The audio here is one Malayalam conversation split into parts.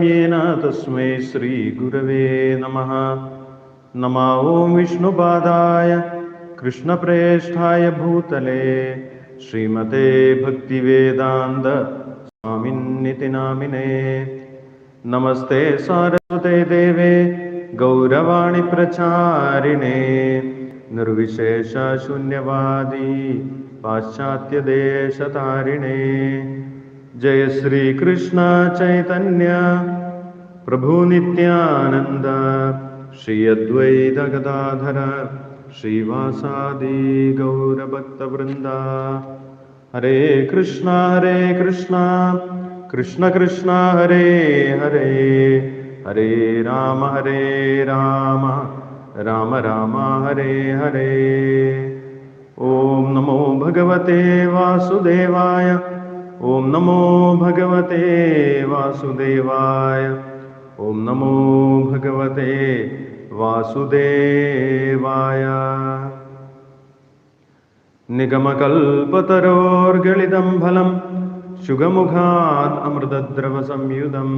येन तस्मै श्रीगुरवे नमः। नमा ॐ विष्णुपादाय कृष्णप्रेष्ठाय भूतले श्रीमते भक्तिवेदान्त स्वामिन्निति नामिने नमस्ते सारस्वते देवे गौरवाणि प्रचारिणे निर्विशेषशून्यवादी पाश्चात्यदेशतारिणे जय श्रीकृष्ण चैतन्य। प्रभु नित्यानन्द श्री अद्वैत गदाधर श्रीवासादि गौरभक्तवृन्दा। हरे कृष्णा हरे कृष्णा कृष्ण कृष्ण हरे हरे। हरे राम हरे राम राम राम हरे हरे। ॐ नमो भगवते वासुदेवाय ॐ नमो भगवते वासुदेवाय। ॐ नमो भगवते वासुदेवाय। निगमकल्पतरोर्गलितं फलं शुगमुखात् अमृतद्रवसंयुधं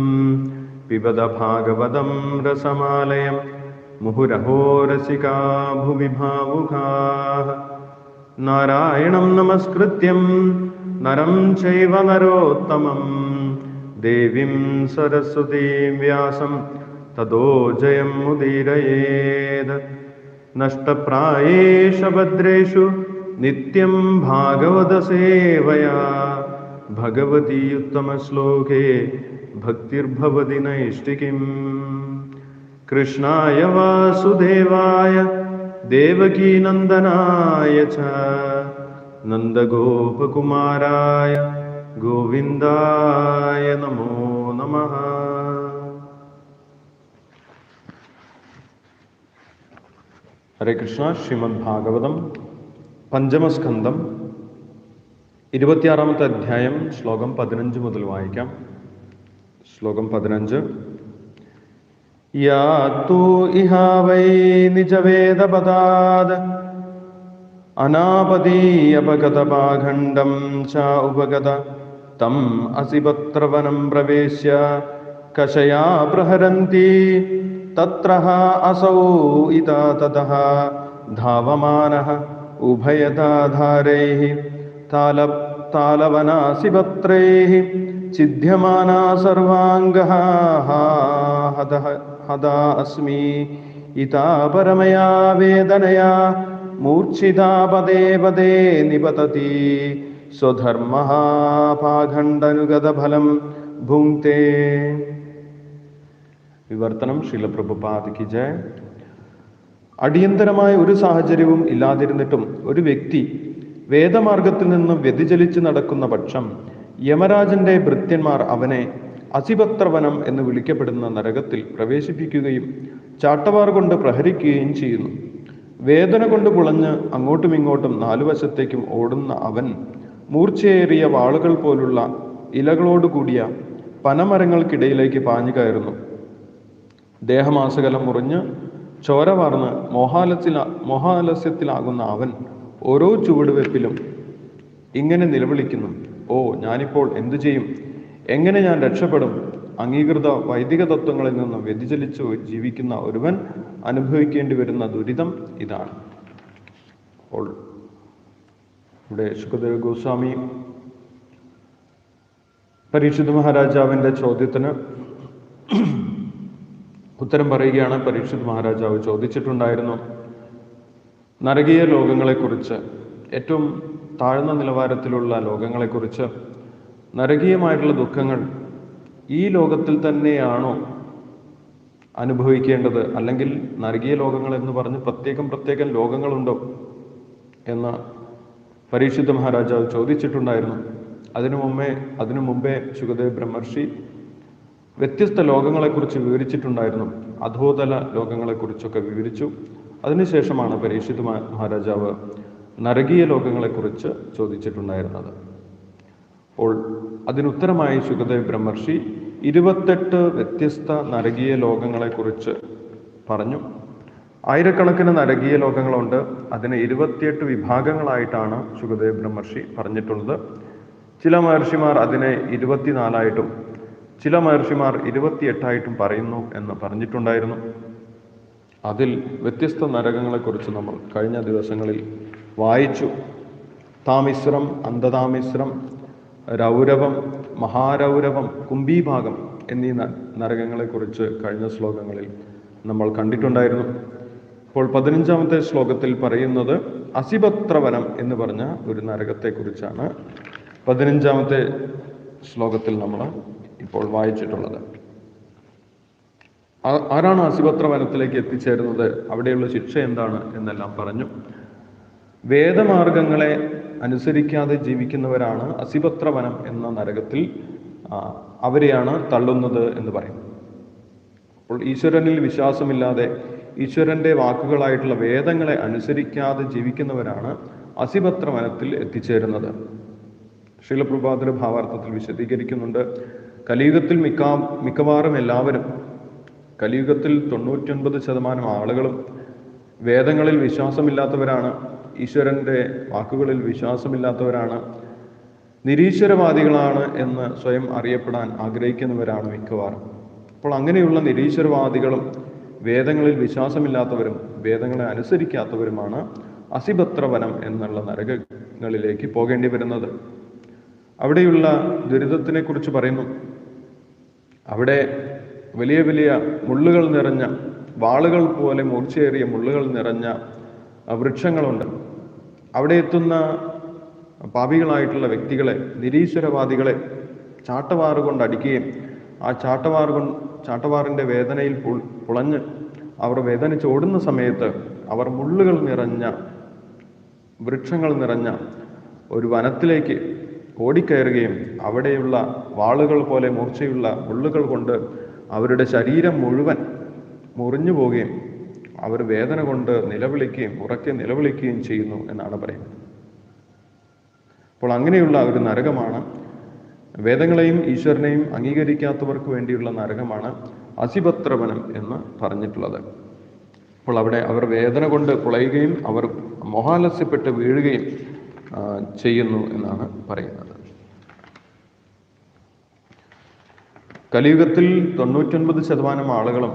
पिबद भागवतं रसमालयं मुहुरहो रसिका भुवि भावुकाः नारायणं नमस्कृत्यं नरं चैव नरोत्तमं। देवीं सरस्वतीं व्यासं ततो जयमुदीरयेत् नष्टप्रायेषु भद्रेषु नित्यं भागवतसेवया। भगवती उत्तमश्लोके भक्तिर्भवति नैष्टिकीम् कृष्णाय वासुदेवाय देवकीनन्दनाय च നന്ദഗോപകുമാരായ ഗോവിന്ദായ നമോ നമ ഹരേ കൃഷ്ണ ശ്രീമദ് ഭാഗവതം പഞ്ചമസ്കന്ധം ഇരുപത്തിയാറാമത്തെ അധ്യായം ശ്ലോകം പതിനഞ്ച് മുതൽ വായിക്കാം. ശ്ലോകം പതിനഞ്ച്. യാ തൂ ഇഹാ അനാപദീയപഗതപാഖണ്ഡം ച ഉപഗത. തം അസിപത്രവനം പ്രവേശ്യ. കഷയാ പ്രഹരന്തി. തത്ര അസൗ ഇതാ തതഃ ധാവമാനഃ ഉഭയതാധാരൈः. താല താലവനാസിപത്രൈः. ഛിദ്യമാനാ സർവാംഗः ഹതഃ ഹതാ അസ്മി. ഇതാ പരമയാ വേദനയാ. മൂർച്ഛിതാ പദേ പദേ നിപതതി സ്വധർമ്മ പാഖണ്ഡനുഗതഫലം ഭുങ്ക്തേ. വിവർത്തനം ശീലപ്രഭുപാദിക്ക് ജയ. അടിയന്തരമായ ഒരു സാഹചര്യവും ഇല്ലാതിരുന്നിട്ടും ഒരു വ്യക്തി വേദമാർഗത്തിൽ നിന്ന് വ്യതിചലിച്ച് നടക്കുന്ന പക്ഷം യമരാജന്റെ ഭൃത്യന്മാർ അവനെ അസിപത്രവനം എന്ന് വിളിക്കപ്പെടുന്ന നരകത്തിൽ പ്രവേശിപ്പിക്കുകയും ചാട്ടവാർ കൊണ്ട് പ്രഹരിക്കുകയും ചെയ്യുന്നു. വേദന കൊണ്ട് പുളഞ്ഞ് അങ്ങോട്ടും ഇങ്ങോട്ടും നാലു വശത്തേക്കും ഓടുന്ന അവൻ മൂർച്ചയേറിയ വാളുകൾ പോലുള്ള ഇലകളോട് കൂടിയ പനമരങ്ങൾക്കിടയിലേക്ക് പാഞ്ഞു കയറുന്നു. ദേഹമാസകലം മുറിഞ്ഞ് ചോര വാർന്ന് മോഹാലസില മോഹാലസ്യത്തിലാകുന്ന അവൻ ഓരോ ചുവടുവെപ്പിലും ഇങ്ങനെ നിലവിളിക്കുന്നു. ഓ ഞാനിപ്പോൾ എന്തു ചെയ്യും? എങ്ങനെ ഞാൻ രക്ഷപ്പെടും? അംഗീകൃത വൈദിക തത്വങ്ങളിൽ നിന്നും വ്യതിചലിച്ച് ജീവിക്കുന്ന ഒരുവൻ അനുഭവിക്കേണ്ടി വരുന്ന ദുരിതം ഇതാണ്. അപ്പോൾ ഇവിടെ സുഖദേവ് ഗോസ്വാമി പരീക്ഷിത് മഹാരാജാവിന്റെ ചോദ്യത്തിന് ഉത്തരം പറയുകയാണ്. പരീക്ഷിത് മഹാരാജാവ് ചോദിച്ചിട്ടുണ്ടായിരുന്നു നരകീയ ലോകങ്ങളെക്കുറിച്ച് ഏറ്റവും താഴ്ന്ന നിലവാരത്തിലുള്ള ലോകങ്ങളെക്കുറിച്ച് നരകീയമായിട്ടുള്ള ദുഃഖങ്ങൾ ഈ ലോകത്തിൽ തന്നെയാണോ അനുഭവിക്കേണ്ടത്? അല്ലെങ്കിൽ നരകീയ ലോകങ്ങൾ എന്ന് പറഞ്ഞ് പ്രത്യേകം പ്രത്യേകം ലോകങ്ങളുണ്ടോ എന്ന് പരീക്ഷിത മഹാരാജാവ് ചോദിച്ചിട്ടുണ്ടായിരുന്നു. അതിനു മുമ്പേ അതിനു മുമ്പേ ശുഖദേവ് ബ്രഹ്മർഷി വ്യത്യസ്ത ലോകങ്ങളെക്കുറിച്ച് വിവരിച്ചിട്ടുണ്ടായിരുന്നു. അധോതല ലോകങ്ങളെക്കുറിച്ചൊക്കെ വിവരിച്ചു. അതിനുശേഷമാണ് പരീക്ഷിത് മഹാരാജാവ് നരകീയ ലോകങ്ങളെക്കുറിച്ച് ചോദിച്ചിട്ടുണ്ടായിരുന്നത്. അപ്പോൾ അതിനുത്തരമായി സുഖദേവ് ബ്രഹ്മർഷി ഇരുപത്തെട്ട് വ്യത്യസ്ത നരകീയ ലോകങ്ങളെക്കുറിച്ച് പറഞ്ഞു. ആയിരക്കണക്കിന് നരകീയ ലോകങ്ങളുണ്ട്. അതിന് ഇരുപത്തിയെട്ട് വിഭാഗങ്ങളായിട്ടാണ് സുഖദേവ് ബ്രഹ്മർഷി പറഞ്ഞിട്ടുള്ളത്. ചില മഹർഷിമാർ അതിനെ ഇരുപത്തിനാലായിട്ടും ചില മഹർഷിമാർ ഇരുപത്തിയെട്ടായിട്ടും പറയുന്നു എന്ന് പറഞ്ഞിട്ടുണ്ടായിരുന്നു. അതിൽ വ്യത്യസ്ത നരകങ്ങളെക്കുറിച്ച് നമ്മൾ കഴിഞ്ഞ ദിവസങ്ങളിൽ വായിച്ചു. താമിശ്രം അന്ധതാമിശ്രം രൗരവം മഹാരൗരവം കുംഭീഭാഗം എന്നീ നരകങ്ങളെക്കുറിച്ച് കഴിഞ്ഞ ശ്ലോകങ്ങളിൽ നമ്മൾ കണ്ടിട്ടുണ്ടായിരുന്നു. ഇപ്പോൾ പതിനഞ്ചാമത്തെ ശ്ലോകത്തിൽ പറയുന്നത് അസിപത്രവനം എന്ന് പറഞ്ഞ ഒരു നരകത്തെക്കുറിച്ചാണ് പതിനഞ്ചാമത്തെ ശ്ലോകത്തിൽ നമ്മൾ ഇപ്പോൾ വായിച്ചിട്ടുള്ളത്. ആരാണ് അസിപത്ര വനത്തിലേക്ക് എത്തിച്ചേരുന്നത്? അവിടെയുള്ള ശിക്ഷ എന്താണ്? എന്നെല്ലാം പറഞ്ഞു. വേദമാർഗങ്ങളെ അനുസരിക്കാതെ ജീവിക്കുന്നവരാണ് അസിപത്ര വനം എന്ന നരകത്തിൽ അവരെയാണ് തള്ളുന്നത് എന്ന് പറയും അപ്പോൾ ഈശ്വരനിൽ വിശ്വാസമില്ലാതെ ഈശ്വരന്റെ വാക്കുകളായിട്ടുള്ള വേദങ്ങളെ അനുസരിക്കാതെ ജീവിക്കുന്നവരാണ് അസിപത്ര വനത്തിൽ എത്തിച്ചേരുന്നത്. ശീലപ്രഭാതര ഭാവാർത്ഥത്തിൽ വിശദീകരിക്കുന്നുണ്ട്. കലിയുഗത്തിൽ മിക്ക മിക്കവാറും എല്ലാവരും കലിയുഗത്തിൽ തൊണ്ണൂറ്റൊൻപത് ശതമാനം ആളുകളും വേദങ്ങളിൽ വിശ്വാസമില്ലാത്തവരാണ്. ഈശ്വരന്റെ വാക്കുകളിൽ വിശ്വാസമില്ലാത്തവരാണ് നിരീശ്വരവാദികളാണ് എന്ന് സ്വയം അറിയപ്പെടാൻ ആഗ്രഹിക്കുന്നവരാണ് മിക്കവാറും. അപ്പോൾ അങ്ങനെയുള്ള നിരീശ്വരവാദികളും വേദങ്ങളിൽ വിശ്വാസമില്ലാത്തവരും വേദങ്ങളെ അനുസരിക്കാത്തവരുമാണ് അസിപത്രവനം എന്നുള്ള നരകങ്ങളിലേക്ക് പോകേണ്ടി വരുന്നത്. അവിടെയുള്ള ദുരിതത്തിനെ കുറിച്ച് പറയുന്നു. അവിടെ വലിയ വലിയ മുള്ളുകൾ നിറഞ്ഞ വാളുകൾ പോലെ മൂർച്ചയേറിയ മുള്ളുകൾ നിറഞ്ഞ വൃക്ഷങ്ങളുണ്ട്. അവിടെ എത്തുന്ന പാപികളായിട്ടുള്ള വ്യക്തികളെ നിരീശ്വരവാദികളെ ചാട്ടവാറ് കൊണ്ട് അടിക്കുകയും ആ ചാട്ടവാറ് കൊണ്ട് ചാട്ടവാറിന്റെ വേദനയിൽ പുളഞ്ഞ് അവർ വേദനിച്ച് ഓടുന്ന സമയത്ത് അവർ മുള്ളുകൾ നിറഞ്ഞ വൃക്ഷങ്ങൾ നിറഞ്ഞ ഒരു വനത്തിലേക്ക് ഓടിക്കയറുകയും അവിടെയുള്ള വാളുകൾ പോലെ മൂർച്ചയുള്ള മുള്ളുകൾ കൊണ്ട് അവരുടെ ശരീരം മുഴുവൻ മുറിഞ്ഞു പോവുകയും അവർ വേദന കൊണ്ട് നിലവിളിക്കുകയും ഉറക്കെ നിലവിളിക്കുകയും ചെയ്യുന്നു എന്നാണ് പറയുന്നത്. അപ്പോൾ അങ്ങനെയുള്ള ഒരു നരകമാണ് വേദങ്ങളെയും ഈശ്വരനെയും അംഗീകരിക്കാത്തവർക്ക് വേണ്ടിയുള്ള നരകമാണ് അസിപത്രവനം എന്ന് പറഞ്ഞിട്ടുള്ളത്. അപ്പോൾ അവിടെ അവർ വേദന കൊണ്ട് കുളയുകയും അവർ മോഹാലസ്യപ്പെട്ട് വീഴുകയും ചെയ്യുന്നു എന്നാണ് പറയുന്നത്. കലിയുഗത്തിൽ തൊണ്ണൂറ്റൊൻപത് ശതമാനം ആളുകളും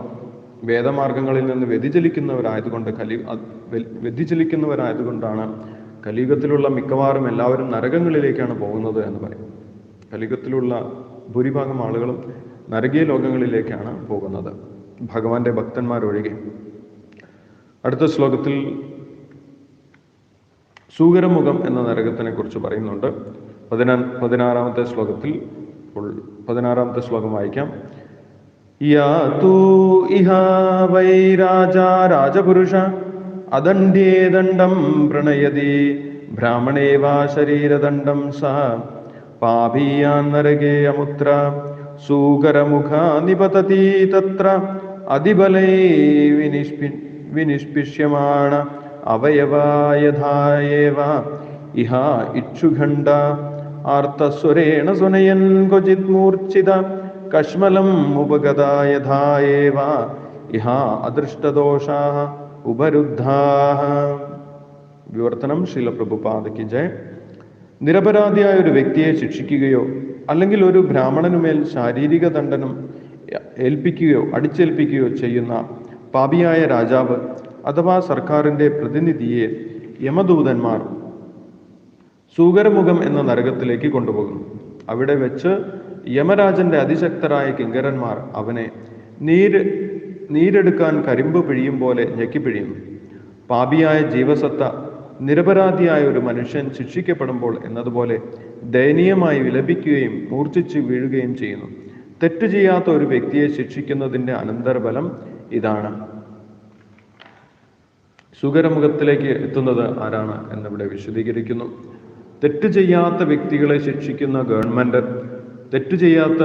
വേദമാർഗങ്ങളിൽ നിന്ന് വ്യതിചലിക്കുന്നവരായതുകൊണ്ട് കലി വ്യതിചലിക്കുന്നവരായതുകൊണ്ടാണ് കലിയുഗത്തിലുള്ള മിക്കവാറും എല്ലാവരും നരകങ്ങളിലേക്കാണ് പോകുന്നത് എന്ന് പറയും കലിയുഗത്തിലുള്ള ഭൂരിഭാഗം ആളുകളും നരകീയ ലോകങ്ങളിലേക്കാണ് പോകുന്നത്. ഭഗവാന്റെ ഭക്തന്മാരൊഴികെ. അടുത്ത ശ്ലോകത്തിൽ സൂകരമുഖം എന്ന നരകത്തിനെ കുറിച്ച് പറയുന്നുണ്ട്. പതിനാ പതിനാറാമത്തെ ശ്ലോകത്തിൽ പതിനാറാമത്തെ ശ്ലോകം വായിക്കാം. യാതൂ ഇഹ വൈ രാജാ രാജപുരുഷ അദണ്ഡ്യേ ദണ്ഡം പ്രണയതി ബ്രാഹ്മണേ വാ ശരീരദണ്ഡം സ പാപീയാൻ നരകേ അമുത്ര സൂകരമുഖ നിപതതി തത്ര അതിബലൈ വിനിഷ്പി വിനിഷ്പിഷ്യമാണ അവയവായഥായേവ ഇഹ ഇക്ഷുഖണ്ഡ ആർത്തസ്വരേണ സുനയൻ ക്വചിത് മൂർച്ഛിത കശ്മലം ഉപഗതാ യഥായേവ ഇഹ അദൃഷ്ടദോഷാ ഉപരുദ്ധാ വിവർത്തനം ശീലപ്രഭുപാദയ്ക്ക് ജയ്. നിരപരാധിയായ ഒരു വ്യക്തിയെ ശിക്ഷിക്കുകയോ അല്ലെങ്കിൽ ഒരു ബ്രാഹ്മണനുമേൽ ശാരീരിക ദണ്ഡനം ഏൽപ്പിക്കുകയോ അടിച്ചേൽപ്പിക്കുകയോ ചെയ്യുന്ന പാപിയായ രാജാവ് അഥവാ സർക്കാരിന്റെ പ്രതിനിധിയെ യമദൂതന്മാർ സൂകരമുഖം എന്ന നരകത്തിലേക്ക് കൊണ്ടുപോകുന്നു. അവിടെ വെച്ച് യമരാജന്റെ അതിശക്തരായ കിങ്കരന്മാർ അവനെ നീര് നീരെടുക്കാൻ കരിമ്പ് പിഴിയും പോലെ ഞെക്കിപ്പിഴിയും പാപിയായ ജീവസത്ത നിരപരാധിയായ ഒരു മനുഷ്യൻ ശിക്ഷിക്കപ്പെടുമ്പോൾ എന്നതുപോലെ ദയനീയമായി വിലപിക്കുകയും മൂർച്ഛിച്ച് വീഴുകയും ചെയ്യുന്നു. തെറ്റ് ചെയ്യാത്ത ഒരു വ്യക്തിയെ ശിക്ഷിക്കുന്നതിന്റെ അനന്തരഫലം ഇതാണ്. സുഗരമുഖത്തിലേക്ക് എത്തുന്നത് ആരാണ്? എന്നിവിടെ വിശദീകരിക്കുന്നു. തെറ്റ് ചെയ്യാത്ത വ്യക്തികളെ ശിക്ഷിക്കുന്ന ഗവൺമെന്റ് തെറ്റ് ചെയ്യാത്ത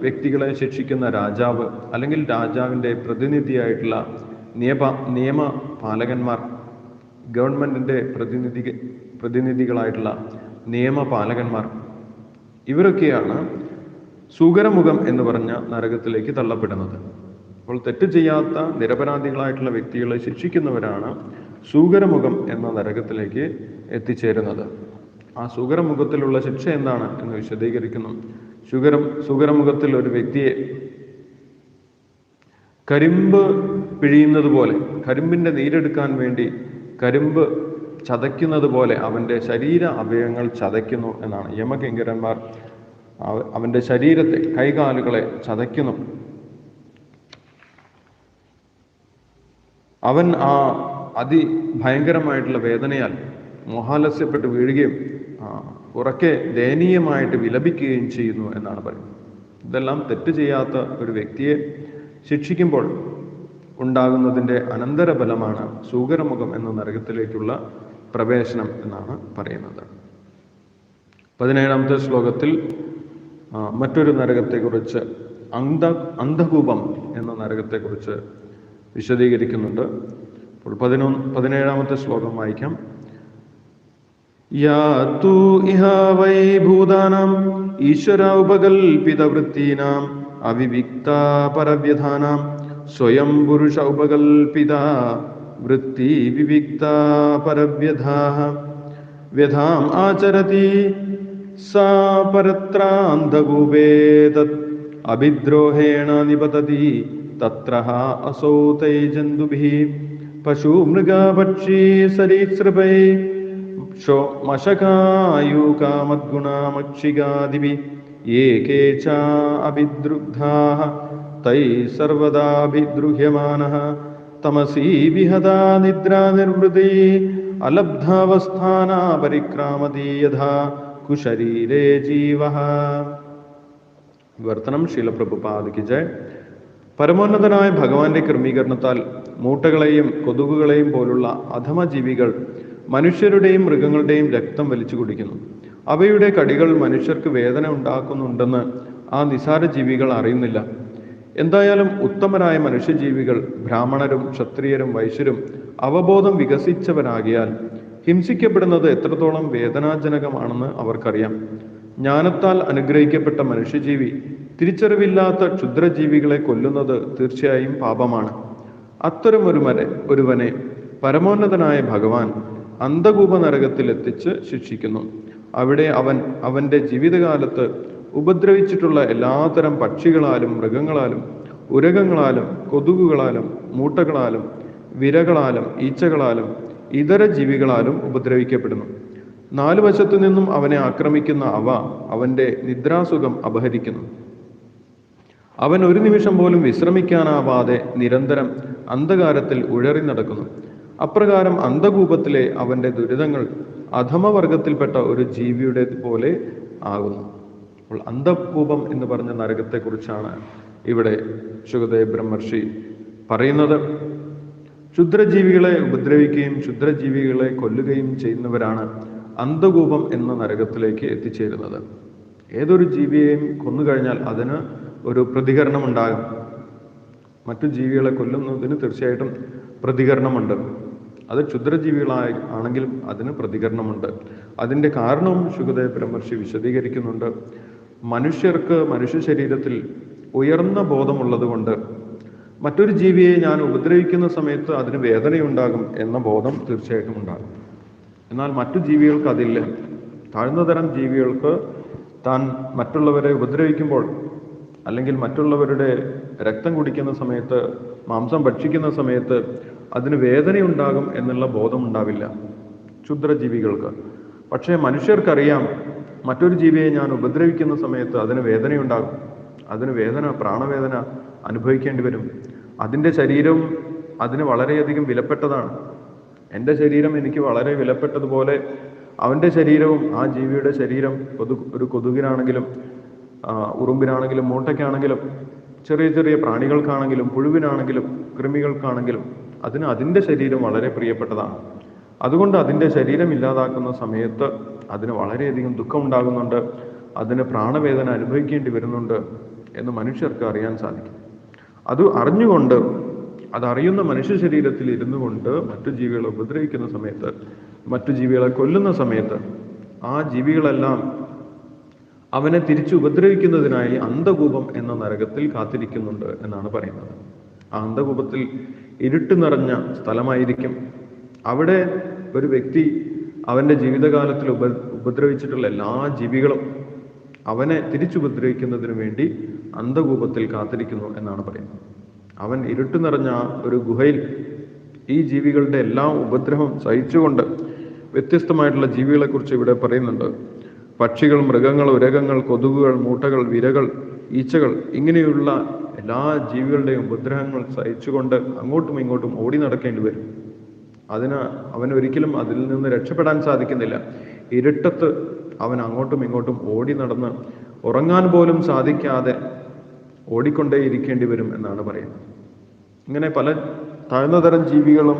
വ്യക്തികളെ ശിക്ഷിക്കുന്ന രാജാവ് അല്ലെങ്കിൽ രാജാവിന്റെ പ്രതിനിധിയായിട്ടുള്ള നിയമ നിയമ പാലകന്മാർ ഗവൺമെന്റിന്റെ പ്രതിനിധി പ്രതിനിധികളായിട്ടുള്ള നിയമപാലകന്മാർ ഇവരൊക്കെയാണ് സുഗരമുഖം എന്ന് പറഞ്ഞ നരകത്തിലേക്ക് തള്ളപ്പെടുന്നത്. അപ്പോൾ തെറ്റ് ചെയ്യാത്ത നിരപരാധികളായിട്ടുള്ള വ്യക്തികളെ ശിക്ഷിക്കുന്നവരാണ് സൂകരമുഖം എന്ന നരകത്തിലേക്ക് എത്തിച്ചേരുന്നത്. ആ സൂകരമുഖത്തിലുള്ള ശിക്ഷ എന്താണ് എന്ന് വിശദീകരിക്കുന്നു. സുഗരം സുഗരമുഖത്തിൽ ഒരു വ്യക്തിയെ കരിമ്പ് പിഴിയുന്നത് പോലെ കരിമ്പിന്റെ നീരെടുക്കാൻ വേണ്ടി കരിമ്പ് ചതയ്ക്കുന്നത് പോലെ അവന്റെ ശരീര അവയവങ്ങൾ ചതയ്ക്കുന്നു എന്നാണ്. യമകിങ്കരന്മാർ അവന്റെ ശരീരത്തെ കൈകാലുകളെ ചതയ്ക്കുന്നു. അവൻ ആ അതിഭയങ്കരമായിട്ടുള്ള വേദനയാൽ മോഹാലസ്യപ്പെട്ട് വീഴുകയും ഉറക്കെ ദയനീയമായിട്ട് വിലപിക്കുകയും ചെയ്യുന്നു എന്നാണ് പറയുന്നത്. ഇതെല്ലാം തെറ്റ് ചെയ്യാത്ത ഒരു വ്യക്തിയെ ശിക്ഷിക്കുമ്പോൾ ഉണ്ടാകുന്നതിന്റെ അനന്തരഫലമാണ് സൂകരമുഖം എന്ന നരകത്തിലേക്കുള്ള പ്രവേശനം എന്നാണ് പറയുന്നത്. പതിനേഴാമത്തെ ശ്ലോകത്തിൽ മറ്റൊരു നരകത്തെക്കുറിച്ച് അന്ധ അന്ധകൂപം എന്ന നരകത്തെക്കുറിച്ച് വിശദീകരിക്കുന്നുണ്ട്. അപ്പോൾ പതിനൊന്ന് പതിനേഴാമത്തെ ശ്ലോകം വായിക്കാം. യാ തു ഇഹ വൈ ഭൂതാനാം ഈശ്വര ഉപകൽപിതവൃത്തീനാം അവിവിക്ത പരവ്യധാനാം സ്വയം പുരുഷ ഉപകൽപിത വൃത്തി വിവിക്ത പരവ്യധാഃ വ്യഥാം ആചരതി സാ പരത്രാന്ധകൂപേ തത് അഭിദ്രോഹേണ നിപതതി തത്ര അസൗ തൈജന്തുഭിः പശുമൃഗപക്ഷി സരീസൃപൈ क्षोमशकायूकामद्गुणामक्षिगादिभि ये के चाभिद्रुग्धाः तैः सर्वदाभिद्रुह्यमानः। तमसी विहता निद्रा निर्वृति अलब्धावस्थाना परिक्रामती यथा कुशरीरे जीवः। वर्तनम शिल की जय। പരമോന്നതനായ ഭഗവാന്റെ ക്രമീകരണത്താൽ മൂട്ടകളെയും കൊതുകുകളെയും പോലുള്ള അധമ ജീവികൾ മനുഷ്യരുടെയും മൃഗങ്ങളുടെയും രക്തം വലിച്ചു കുടിക്കുന്നു. അവയുടെ കടികൾ മനുഷ്യർക്ക് വേദന ഉണ്ടാക്കുന്നുണ്ടെന്ന് ആ നിസാര ജീവികൾ അറിയുന്നില്ല. എന്തായാലും ഉത്തമരായ മനുഷ്യജീവികൾ ബ്രാഹ്മണരും ക്ഷത്രിയരും വൈശ്യരും അവബോധം വികസിച്ചവരാകിയാൽ ഹിംസിക്കപ്പെടുന്നത് എത്രത്തോളം വേദനാജനകമാണെന്ന് അവർക്കറിയാം. ജ്ഞാനത്താൽ അനുഗ്രഹിക്കപ്പെട്ട മനുഷ്യജീവി തിരിച്ചറിവില്ലാത്ത ക്ഷുദ്രജീവികളെ കൊല്ലുന്നത് തീർച്ചയായും പാപമാണ്. അത്തരം ഒരുവനെ പരമോന്നതനായ ഭഗവാൻ അന്ധകൂപ നരകത്തിൽ എത്തിച്ച് ശിക്ഷിക്കുന്നു. അവിടെ അവൻ അവന്റെ ജീവിതകാലത്ത് ഉപദ്രവിച്ചിട്ടുള്ള എല്ലാതരം പക്ഷികളാലും മൃഗങ്ങളാലും ഉരകങ്ങളാലും കൊതുകുകളാലും മൂട്ടകളാലും വിരകളാലും ഈച്ചകളാലും ഇതര ജീവികളാലും ഉപദ്രവിക്കപ്പെടുന്നു. നാലു വശത്തു നിന്നും അവനെ ആക്രമിക്കുന്ന അവ അവന്റെ നിദ്രാസുഖം അപഹരിക്കുന്നു. അവൻ ഒരു നിമിഷം പോലും വിശ്രമിക്കാനാവാതെ നിരന്തരം അന്ധകാരത്തിൽ ഉഴറി നടക്കുന്നു. അപ്രകാരം അന്ധകൂപത്തിലെ അവന്റെ ദുരിതങ്ങൾ അധമവർഗത്തിൽപ്പെട്ട ഒരു ജീവിയുടെ പോലെ ആകുന്നു. അപ്പോൾ അന്ധകൂപം എന്ന് പറഞ്ഞ നരകത്തെക്കുറിച്ചാണ് ഇവിടെ ശുഗദേവ് ബ്രഹ്മർഷി പറയുന്നത്. ക്ഷുദ്രജീവികളെ ഉപദ്രവിക്കുകയും ക്ഷുദ്രജീവികളെ കൊല്ലുകയും ചെയ്യുന്നവരാണ് അന്ധകൂപം എന്ന നരകത്തിലേക്ക് എത്തിച്ചേരുന്നത്. ഏതൊരു ജീവിയെയും കൊന്നുകഴിഞ്ഞാൽ അതിന് ഒരു പ്രതികരണം ഉണ്ടാകും മറ്റു ജീവികളെ കൊല്ലുന്നതിന് തീർച്ചയായിട്ടും പ്രതികരണമുണ്ട്. അത് ക്ഷുദ്രജീവികളായി ആണെങ്കിലും അതിന് പ്രതികരണമുണ്ട്. അതിന്റെ കാരണവും ശുഗദേവ ബ്രഹ്മർഷി വിശദീകരിക്കുന്നുണ്ട്. മനുഷ്യർക്ക് മനുഷ്യ ശരീരത്തിൽ ഉയർന്ന ബോധമുള്ളത് കൊണ്ട് മറ്റൊരു ജീവിയെ ഞാൻ ഉപദ്രവിക്കുന്ന സമയത്ത് അതിന് വേദനയുണ്ടാകും എന്ന ബോധം തീർച്ചയായിട്ടും ഉണ്ടാകും. എന്നാൽ മറ്റു ജീവികൾക്ക് അതില്ല. താഴ്ന്ന തരം ജീവികൾക്ക് താൻ മറ്റുള്ളവരെ ഉപദ്രവിക്കുമ്പോൾ അല്ലെങ്കിൽ മറ്റുള്ളവരുടെ രക്തം കുടിക്കുന്ന സമയത്ത് മാംസം ഭക്ഷിക്കുന്ന സമയത്ത് അതിന് വേദനയുണ്ടാകും എന്നുള്ള ബോധം ഉണ്ടാവില്ല ക്ഷുദ്രജീവികൾക്ക്. പക്ഷേ മനുഷ്യർക്കറിയാം മറ്റൊരു ജീവിയെ ഞാൻ ഉപദ്രവിക്കുന്ന സമയത്ത് അതിന് വേദനയുണ്ടാകും. അതിന് വേദന പ്രാണവേദന അനുഭവിക്കേണ്ടി വരും. അതിന്റെ ശരീരം അതിന് വളരെയധികം വിലപ്പെട്ടതാണ്. എന്റെ ശരീരം എനിക്ക് വളരെ വിലപ്പെട്ടതുപോലെ അവന്റെ ശരീരവും ആ ജീവിയുടെ ശരീരം കൊതു ഒരു കൊതുകിനാണെങ്കിലും ഉറുമ്പിനാണെങ്കിലും മൂട്ടയ്ക്കാണെങ്കിലും ചെറിയ ചെറിയ പ്രാണികൾക്കാണെങ്കിലും പുഴുവിനാണെങ്കിലും കൃമികൾക്കാണെങ്കിലും അതിന് അതിന്റെ ശരീരം വളരെ പ്രിയപ്പെട്ടതാണ്. അതുകൊണ്ട് അതിന്റെ ശരീരം ഇല്ലാതാക്കുന്ന സമയത്ത് അതിന് വളരെയധികം ദുഃഖം ഉണ്ടാകുന്നുണ്ട് അതിന് പ്രാണവേദന അനുഭവിക്കേണ്ടി വരുന്നുണ്ട് എന്ന് മനുഷ്യർക്ക് അറിയാൻ സാധിക്കും. അത് അറിഞ്ഞുകൊണ്ട് അതറിയുന്ന മനുഷ്യ ശരീരത്തിൽ ഇരുന്നു കൊണ്ട് മറ്റു ജീവികളെ ഉപദ്രവിക്കുന്ന സമയത്ത് മറ്റു ജീവികളെ കൊല്ലുന്ന സമയത്ത് ആ ജീവികളെല്ലാം അവനെ തിരിച്ചു ഉപദ്രവിക്കുന്നതിനായി അന്ധകൂപം എന്ന നരകത്തിൽ കാത്തിരിക്കുന്നുണ്ട് എന്നാണ് പറയുന്നത്. ആ അന്ധകൂപത്തിൽ ഇരുട്ട് നിറഞ്ഞ സ്ഥലമായിരിക്കും. അവിടെ ഒരു വ്യക്തി അവന്റെ ജീവിതകാലത്തിൽ ഉപ ഉപദ്രവിച്ചിട്ടുള്ള എല്ലാ ജീവികളും അവനെ തിരിച്ചുപദ്രവിക്കുന്നതിന് വേണ്ടി അന്ധകൂപത്തിൽ കാത്തിരിക്കുന്നു എന്നാണ് പറയുന്നത്. അവൻ ഇരുട്ട് നിറഞ്ഞ ഒരു ഗുഹയിൽ ഈ ജീവികളുടെ എല്ലാ ഉപദ്രവം സഹിച്ചുകൊണ്ട് വ്യത്യസ്തമായിട്ടുള്ള ജീവികളെക്കുറിച്ച് ഇവിടെ പറയുന്നുണ്ട്. പക്ഷികൾ മൃഗങ്ങൾ ഉരകങ്ങൾ കൊതുകുകൾ മൂട്ടകൾ വിരകൾ ഈച്ചകൾ ഇങ്ങനെയുള്ള എല്ലാ ജീവികളുടെയും ഉപദ്രവങ്ങൾ സഹിച്ചുകൊണ്ട് അങ്ങോട്ടും ഇങ്ങോട്ടും ഓടി നടക്കേണ്ടി വരും. അതിന് അവൻ ഒരിക്കലും അതിൽ നിന്ന് രക്ഷപ്പെടാൻ സാധിക്കുന്നില്ല. ഇരുട്ടത്ത് അവൻ അങ്ങോട്ടും ഇങ്ങോട്ടും ഓടി നടന്ന് ഉറങ്ങാൻ പോലും സാധിക്കാതെ ഓടിക്കൊണ്ടേ ഇരിക്കേണ്ടി വരും എന്നാണ് പറയുന്നത്. ഇങ്ങനെ പല താഴ്ന്ന തരം ജീവികളും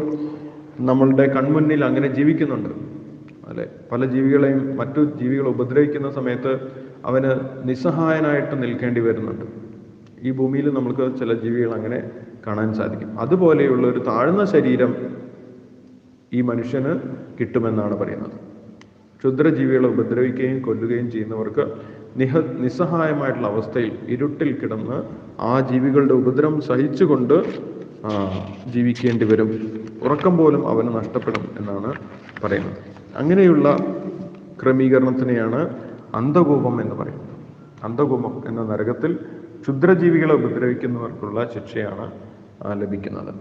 നമ്മളുടെ കൺമുന്നിൽ അങ്ങനെ ജീവിക്കുന്നുണ്ട്. അല്ലെ? പല ജീവികളെയും മറ്റു ജീവികളെ ഉപദ്രവിക്കുന്ന സമയത്ത് അവന് നിസ്സഹായനായിട്ട് നിൽക്കേണ്ടി വരുന്നുണ്ട്. ഈ ഭൂമിയിൽ നമുക്ക് ചില ജീവികൾ അങ്ങനെ കാണാൻ സാധിക്കും. അതുപോലെയുള്ള ഒരു താഴ്ന്ന ശരീരം ഈ മനുഷ്യന് കിട്ടുമെന്നാണ് പറയുന്നത്. ക്ഷുദ്രജീവികളെ ഉപദ്രവിക്കുകയും കൊല്ലുകയും ചെയ്യുന്നവർക്ക് നിഹ നിസ്സഹായമായിട്ടുള്ള അവസ്ഥയിൽ ഇരുട്ടിൽ കിടന്ന് ആ ജീവികളുടെ ഉപദ്രവം സഹിച്ചുകൊണ്ട് ജീവിക്കേണ്ടി വരും. ഉറക്കം പോലും അവന് നഷ്ടപ്പെടും എന്നാണ് പറയുന്നത്. അങ്ങനെയുള്ള ക്രമീകരണത്തിനെയാണ് അന്ധകൂപം എന്ന് പറയുന്നത്. അന്ധകൂപം എന്ന നരകത്തിൽ ക്ഷുദ്രജീവികളെ ഉപദ്രവിക്കുന്നവർക്കുള്ള ശിക്ഷയാണ് ലഭിക്കുന്നത്.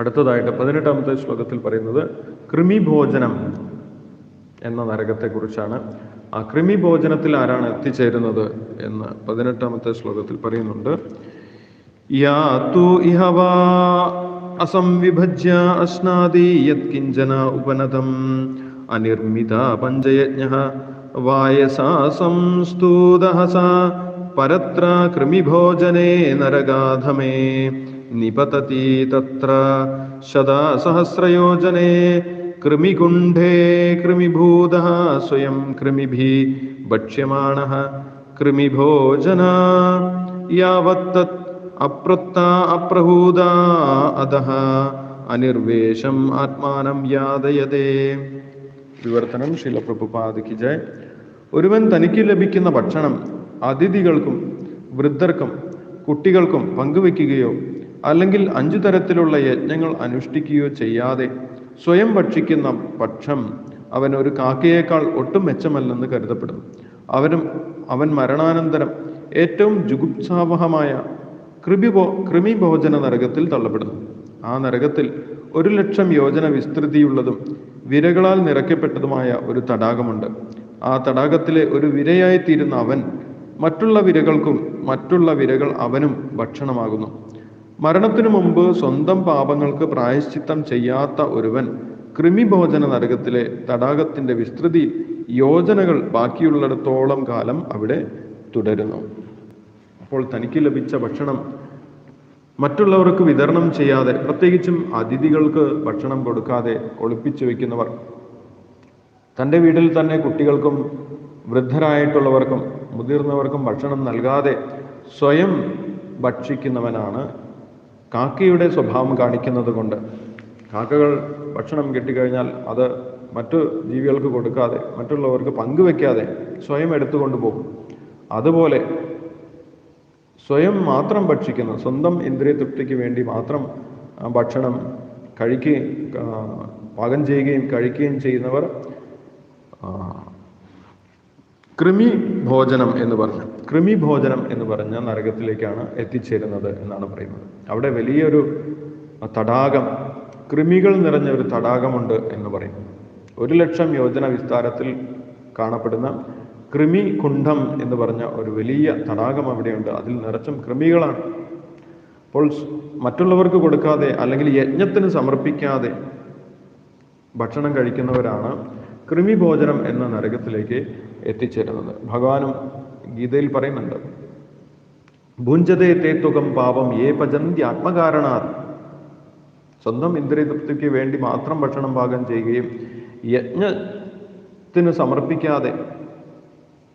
അടുത്തതായിട്ട് പതിനെട്ടാമത്തെ ശ്ലോകത്തിൽ പറയുന്നത് കൃമിഭോജനം എന്ന നരകത്തെക്കുറിച്ചാണ്. ആ കൃമിഭോജനത്തിൽ ആരാണ് എത്തിച്ചേരുന്നത് എന്ന് പതിനെട്ടാമത്തെ ശ്ലോകത്തിൽ പറയുന്നുണ്ട്. യാതു തു വാ असंविभज्य अश्नादि यत्किञ्चन उपनतम्। अनिर्मिता पञ्चयज्ञः, वायसा संस्तूदहसा परत्र कृमिभोजने नरगाधमे, निपतति तत्र सदा सहस्रयोजने कृमिकुण्ठे कृमिभूतः, स्वयं कृमिभिः भक्ष्यमाणः, कृमिभोजना, यावत्तत् അപ്രത്ത അപ്രഹൂത അധഃ അനിർവേശം ആത്മാനം യാതയതേ വിവർത്തനം ശിലപ്രഭുപാദിക്ക് ജയ്. ഒരുവൻ തനിക്ക് ലഭിക്കുന്ന ഭക്ഷണം അതിഥികൾക്കും വൃദ്ധർക്കും കുട്ടികൾക്കും പങ്കുവെക്കുകയോ അല്ലെങ്കിൽ അഞ്ചു തരത്തിലുള്ള യജ്ഞങ്ങൾ അനുഷ്ഠിക്കുകയോ ചെയ്യാതെ സ്വയം ഭക്ഷിക്കുന്ന പക്ഷം അവൻ ഒരു കാക്കയേക്കാൾ ഒട്ടും മെച്ചമല്ലെന്ന് കരുതപ്പെടുന്നു. അവനും അവൻ മരണാനന്തരം ഏറ്റവും ജുഗുപ്സാവഹമായ കൃമിഭോ കൃമിഭോജന നരകത്തിൽ തള്ളപ്പെടുന്നു. ആ നരകത്തിൽ ഒരു ലക്ഷം യോജന വിസ്തൃതിയുള്ളതും വിരകളാൽ നിറയ്ക്കപ്പെട്ടതുമായ ഒരു തടാകമുണ്ട്. ആ തടാകത്തിലെ ഒരു വിരയായിത്തീരുന്ന അവൻ മറ്റുള്ള വിരകൾക്കും മറ്റുള്ള വിരകൾ അവനും ഭക്ഷണമാകുന്നു. മരണത്തിനു മുമ്പ് സ്വന്തം പാപങ്ങൾക്ക് പ്രായശ്ചിത്തം ചെയ്യാത്ത ഒരുവൻ കൃമിഭോജന നരകത്തിലെ തടാകത്തിന്റെ വിസ്തൃതി യോജനകൾ ബാക്കിയുള്ളിടത്തോളം കാലം അവിടെ തുടരുന്നു. അപ്പോൾ തനിക്ക് ലഭിച്ച ഭക്ഷണം മറ്റുള്ളവർക്ക് വിതരണം ചെയ്യാതെ പ്രത്യേകിച്ചും അതിഥികൾക്ക് ഭക്ഷണം കൊടുക്കാതെ ഒളിപ്പിച്ചു വെക്കുന്നവർ തന്റെ വീട്ടിൽ തന്നെ കുട്ടികൾക്കും വൃദ്ധരായിട്ടുള്ളവർക്കും മുതിർന്നവർക്കും ഭക്ഷണം നൽകാതെ സ്വയം ഭക്ഷിക്കുന്നവനാണ് കാക്കയുടെ സ്വഭാവം കാണിക്കുന്നത് കൊണ്ട്. കാക്കകൾ ഭക്ഷണം കിട്ടിക്കഴിഞ്ഞാൽ അത് മറ്റു ജീവികൾക്ക് കൊടുക്കാതെ മറ്റുള്ളവർക്ക് പങ്കുവെക്കാതെ സ്വയം എടുത്തുകൊണ്ട് പോകും. അതുപോലെ സ്വയം മാത്രം ഭക്ഷിക്കുന്ന. സ്വന്തം ഇന്ദ്രിയ തൃപ്തിക്ക് വേണ്ടി മാത്രം ഭക്ഷണം കഴിക്കുകയും പാകം ചെയ്യുകയും കഴിക്കുകയും ചെയ്യുന്നവർ കൃമി ഭോജനം എന്ന് പറഞ്ഞ കൃമി ഭോജനം എന്ന് പറഞ്ഞ നരകത്തിലേക്കാണ് എത്തിച്ചേരുന്നത് എന്നാണ് പറയുന്നത്. അവിടെ വലിയൊരു തടാകം കൃമികൾ നിറഞ്ഞ ഒരു തടാകമുണ്ട് എന്ന് പറയുന്നു. ഒരു ലക്ഷം യോജന വിസ്താരത്തിൽ കാണപ്പെടുന്ന കൃമി കുണ്ഠം എന്ന് പറഞ്ഞ ഒരു വലിയ തടാകം അവിടെയുണ്ട്. അതിൽ നിറച്ചും കൃമികളാണ്. അപ്പോൾ മറ്റുള്ളവർക്ക് കൊടുക്കാതെ അല്ലെങ്കിൽ യജ്ഞത്തിന് സമർപ്പിക്കാതെ ഭക്ഷണം കഴിക്കുന്നവരാണ് കൃമി ഭോജനം എന്ന നരകത്തിലേക്ക് എത്തിച്ചേരുന്നത്. ഭഗവാനും ഗീതയിൽ പറയുന്നുണ്ട് ഭുഞ്ചതേ തേത്തുകം പാപം ഏ പചന്തി ആത്മകാരണാത്. സ്വന്തം ഇന്ദ്രിയതൃപ്തിക്ക് വേണ്ടി മാത്രം ഭക്ഷണം പാകം ചെയ്യുകയും യജ്ഞത്തിന് സമർപ്പിക്കാതെ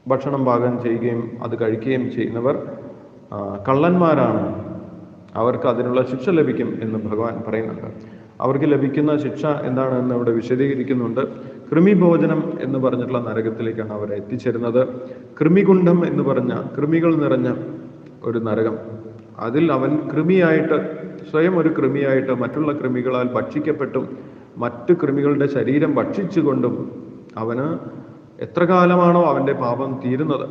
ഭക്ഷണം പാകം ചെയ്യുകയും അത് കഴിക്കുകയും ചെയ്യുന്നവർ കള്ളന്മാരാണ്. അവർക്ക് അതിനുള്ള ശിക്ഷ ലഭിക്കും എന്ന് ഭഗവാൻ പറയുന്നുണ്ട്. അവർക്ക് ലഭിക്കുന്ന ശിക്ഷ എന്താണെന്ന് അവിടെ വിശദീകരിക്കുന്നുണ്ട്. കൃമിഭോജനം എന്ന് പറഞ്ഞിട്ടുള്ള നരകത്തിലേക്കാണ് അവർ എത്തിച്ചേരുന്നത്. കൃമികുണ്ഠം എന്ന് പറഞ്ഞ കൃമികൾ നിറഞ്ഞ ഒരു നരകം. അതിൽ അവൻ കൃമിയായിട്ട് സ്വയം ഒരു കൃമിയായിട്ട് മറ്റുള്ള കൃമികളാൽ ഭക്ഷിക്കപ്പെട്ടും മറ്റു കൃമികളുടെ ശരീരം ഭക്ഷിച്ചുകൊണ്ടും അവന് എത്ര കാലമാണോ അവന്റെ പാപം തീരുന്നത്?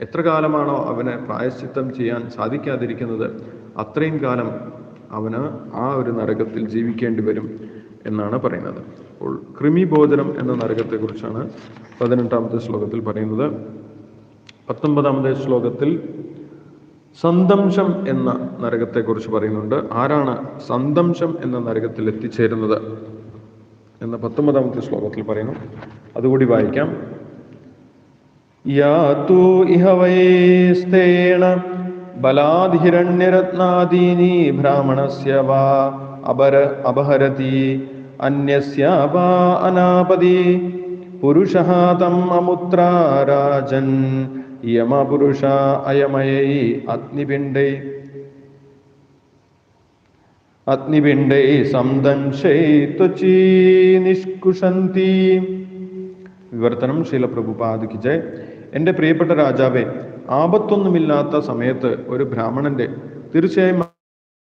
എത്ര കാലമാണോ അവന് പ്രായശ്ചിത്തം ചെയ്യാൻ സാധിക്കാതിരിക്കുന്നത്? അത്രയും കാലം അവന് ആ ഒരു നരകത്തിൽ ജീവിക്കേണ്ടി വരും എന്നാണ് പറയുന്നത്. അപ്പോൾ കൃമിഭോജനം എന്ന നരകത്തെക്കുറിച്ചാണ് പതിനെട്ടാമത്തെ ശ്ലോകത്തിൽ പറയുന്നത്. പത്തൊമ്പതാമത്തെ ശ്ലോകത്തിൽ സന്തംശം എന്ന നരകത്തെക്കുറിച്ച് പറയുന്നുണ്ട്. ആരാണ് സന്തംശം എന്ന നരകത്തിൽ എത്തിച്ചേരുന്നത്? എന്ന പത്തൊമ്പതാമത്തെ ശ്ലോകത്തിൽ പറയുന്നു. അതുകൂടി വായിക്കാം. യാതു ഇഹവൈസ്തേണ ബലാധിരണ്യരത്നാദീനി ബ്രാഹ്മണസ്യ വാ അപര അപഹരതി അന്യസ്യ വാ അനാപതി പുരുഷ തം അമുത്ര രാജൻ യമപുരുഷ അയമയൈ അഗ്നിപിണ്ഡൈ അഗ്നിപിണ്ഡൈ സംദംശൈ ത്വചീ നിഷ്കുഷന്തി വിവർത്തനം ശീലപ്രഭുപാദിക്ക് ജയ്. എന്റെ പ്രിയപ്പെട്ട രാജാവേ ആപത്തൊന്നുമില്ലാത്ത സമയത്ത് ഒരു ബ്രാഹ്മണന്റെ തീർച്ചയായും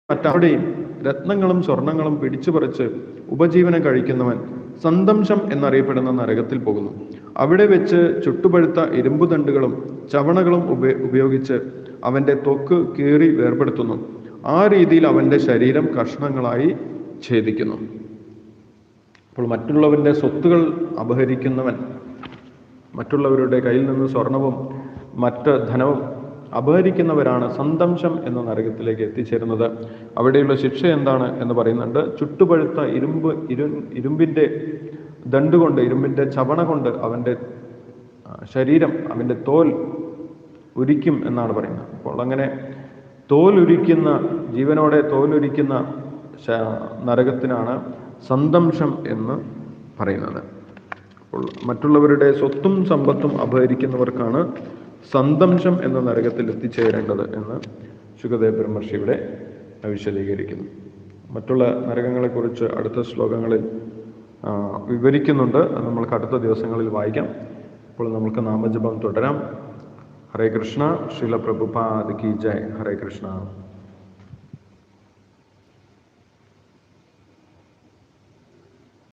മറ്റവിടെയും രത്നങ്ങളും സ്വർണങ്ങളും പിടിച്ചു പറിച്ച് ഉപജീവനം കഴിക്കുന്നവൻ സന്തംശം എന്നറിയപ്പെടുന്ന നരകത്തിൽ പോകുന്നു. അവിടെ വെച്ച് ചുട്ടുപഴുത്ത ഇരുമ്പുദണ്ടുകളും ചവണകളും ഉപയോഗിച്ച് അവന്റെ തൊക്ക് കീറി വേർപെടുത്തുന്നു. ആ രീതിയിൽ അവന്റെ ശരീരം കഷ്ണങ്ങളായി ഛേദിക്കുന്നു. അപ്പോൾ മറ്റുള്ളവന്റെ സ്വത്തുകൾ അപഹരിക്കുന്നവൻ മറ്റുള്ളവരുടെ കയ്യിൽ നിന്ന് സ്വർണവും മറ്റ് ധനവും അപഹരിക്കുന്നവരാണ് സന്തംശം എന്ന നരകത്തിലേക്ക് എത്തിച്ചേരുന്നത്. അവിടെയുള്ള ശിക്ഷ എന്താണ് എന്ന് പറയുന്നുണ്ട്. ചുട്ടുപഴുത്ത ഇരുമ്പ് ഇരു ഇരുമ്പിന്റെ ദണ്ടുകൊണ്ട് ഇരുമ്പിന്റെ ചവണ കൊണ്ട് അവന്റെ ശരീരം അവന്റെ തോൽ ഉരിക്കും എന്നാണ് പറയുന്നത്. അപ്പോൾ അങ്ങനെ തോൽ ഉരിക്കുന്ന ജീവനോടെ തോലുരിക്കുന്ന നരകത്തിനാണ് സന്തംശം എന്ന് പറയുന്നത്. അപ്പോൾ മറ്റുള്ളവരുടെ സ്വത്തും സമ്പത്തും അപഹരിക്കുന്നവർക്കാണ് സന്തംശം എന്ന നരകത്തിൽ എത്തിച്ചേരേണ്ടത് എന്ന് ശുഖദേവ് ബ്രഹ്മർഷി ഇവിടെ വിശദീകരിക്കുന്നു. മറ്റുള്ള നരകങ്ങളെക്കുറിച്ച് അടുത്ത ശ്ലോകങ്ങളിൽ വിവരിക്കുന്നുണ്ട്. അത് നമ്മൾക്ക് അടുത്ത ദിവസങ്ങളിൽ വായിക്കാം. അപ്പോൾ നമുക്ക് നാമജപം തുടരാം. ഹരേ കൃഷ്ണ ശീല പ്രഭുപാദ് കി ജയ് ഹരേ കൃഷ്ണ